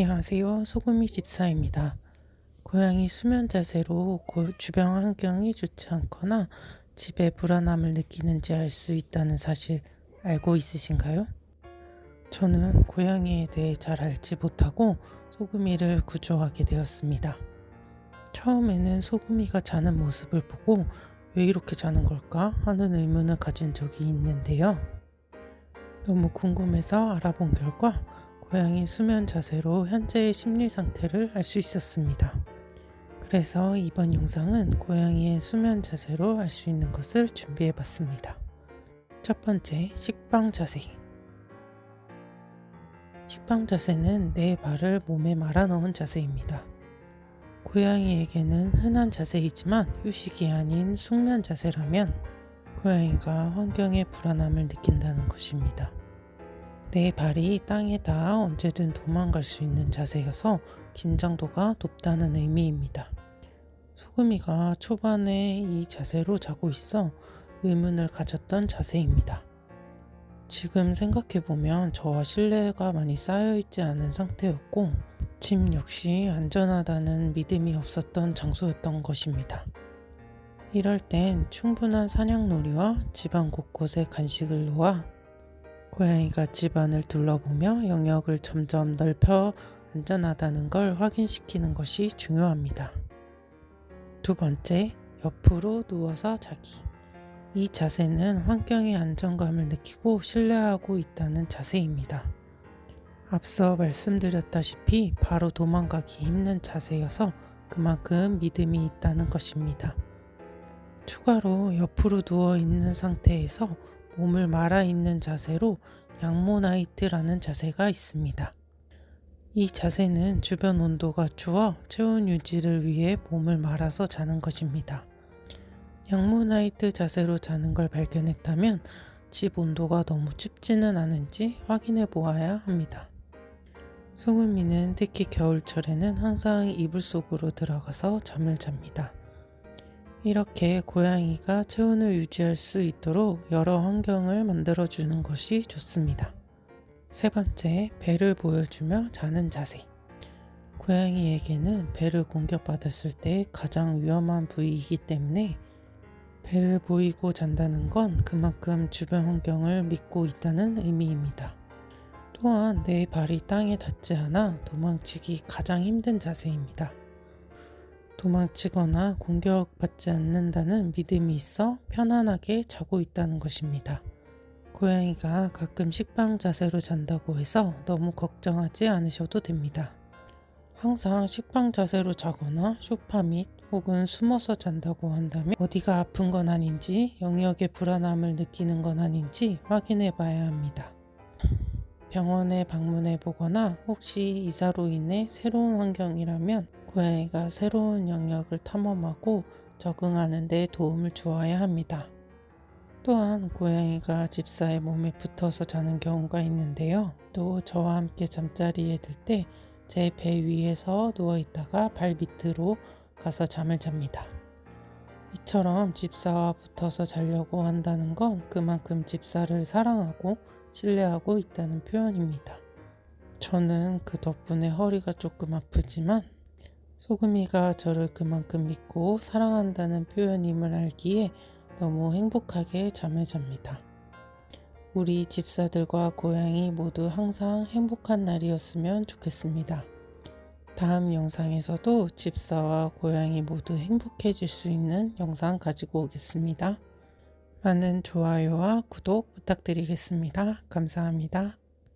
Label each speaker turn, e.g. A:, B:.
A: 안녕하세요. 소금이 집사입니다. 고양이 수면 자세로 고- 주변 환경이 좋지 않거나 집에 불안함을 느끼는지 알 수 있다는 사실 알고 있으신가요? 저는 고양이에 대해 잘 알지 못하고 소금이를 구조하게 되었습니다. 처음에는 소금이가 자는 모습을 보고 왜 이렇게 자는 걸까 하는 의문을 가진 적이 있는데요. 너무 궁금해서 알아본 결과 고양이 수면 자세로 현재의 심리 상태를 알 수 있었습니다. 그래서 이번 영상은 고양이의 수면 자세로 알 수 있는 것을 준비해 봤습니다. 첫 번째, 식빵 자세. 식빵 자세는 네 발을 몸에 말아 넣은 자세입니다. 고양이에게는 흔한 자세이지만 휴식이 아닌 숙면 자세라면 고양이가 환경에 불안함을 느낀다는 것입니다. 내 발이 땅에 닿아 언제든 도망갈 수 있는 자세여서 긴장도가 높다는 의미입니다. 소금이가 초반에 이 자세로 자고 있어 의문을 가졌던 자세입니다. 지금 생각해보면 저와 신뢰가 많이 쌓여있지 않은 상태였고, 집 역시 안전하다는 믿음이 없었던 장소였던 것입니다. 이럴 땐 충분한 사냥놀이와 집안 곳곳에 간식을 놓아 고양이가 집안을 둘러보며 영역을 점점 넓혀 안전하다는 걸 확인시키는 것이 중요합니다. 두 번째, 옆으로 누워서 자기. 이 자세는 환경의 안정감을 느끼고 신뢰하고 있다는 자세입니다. 앞서 말씀드렸다시피 바로 도망가기 힘든 자세여서 그만큼 믿음이 있다는 것입니다. 추가로 옆으로 누워 있는 상태에서 몸을 말아 있는 자세로 양모나이트라는 자세가 있습니다. 이 자세는 주변 온도가 추워 체온 유지를 위해 몸을 말아서 자는 것입니다. 양모나이트 자세로 자는 걸 발견했다면 집 온도가 너무 춥지는 않은지 확인해 보아야 합니다. 소금이는 특히 겨울철에는 항상 이불 속으로 들어가서 잠을 잡니다. 이렇게 고양이가 체온을 유지할 수 있도록 여러 환경을 만들어 주는 것이 좋습니다. 세 번째, 배를 보여주며 자는 자세. 고양이에게는 배를 공격받았을 때 가장 위험한 부위이기 때문에 배를 보이고 잔다는 건 그만큼 주변 환경을 믿고 있다는 의미입니다. 또한 내 발이 땅에 닿지 않아 도망치기 가장 힘든 자세입니다. 도망치거나 공격받지 않는다는 믿음이 있어 편안하게 자고 있다는 것입니다. 고양이가 가끔 식빵 자세로 잔다고 해서 너무 걱정하지 않으셔도 됩니다. 항상 식빵 자세로 자거나 소파 및 혹은 숨어서 잔다고 한다면 어디가 아픈 건 아닌지 영역의 불안함을 느끼는 건 아닌지 확인해 봐야 합니다. 병원에 방문해 보거나 혹시 이사로 인해 새로운 환경이라면 고양이가 새로운 영역을 탐험하고 적응하는 데 도움을 주어야 합니다. 또한 고양이가 집사의 몸에 붙어서 자는 경우가 있는데요. 또 저와 함께 잠자리에 들 때 제 배 위에서 누워 있다가 발 밑으로 가서 잠을 잡니다. 이처럼 집사와 붙어서 자려고 한다는 건 그만큼 집사를 사랑하고 신뢰하고 있다는 표현입니다. 저는 그 덕분에 허리가 조금 아프지만 소금이가 저를 그만큼 믿고 사랑한다는 표현임을 알기에 너무 행복하게 잠을 잡니다. 우리 집사들과 고양이 모두 항상 행복한 날이었으면 좋겠습니다. 다음 영상에서도 집사와 고양이 모두 행복해질 수 있는 영상 가지고 오겠습니다. 많은 좋아요와 구독 부탁드리겠습니다. 감사합니다.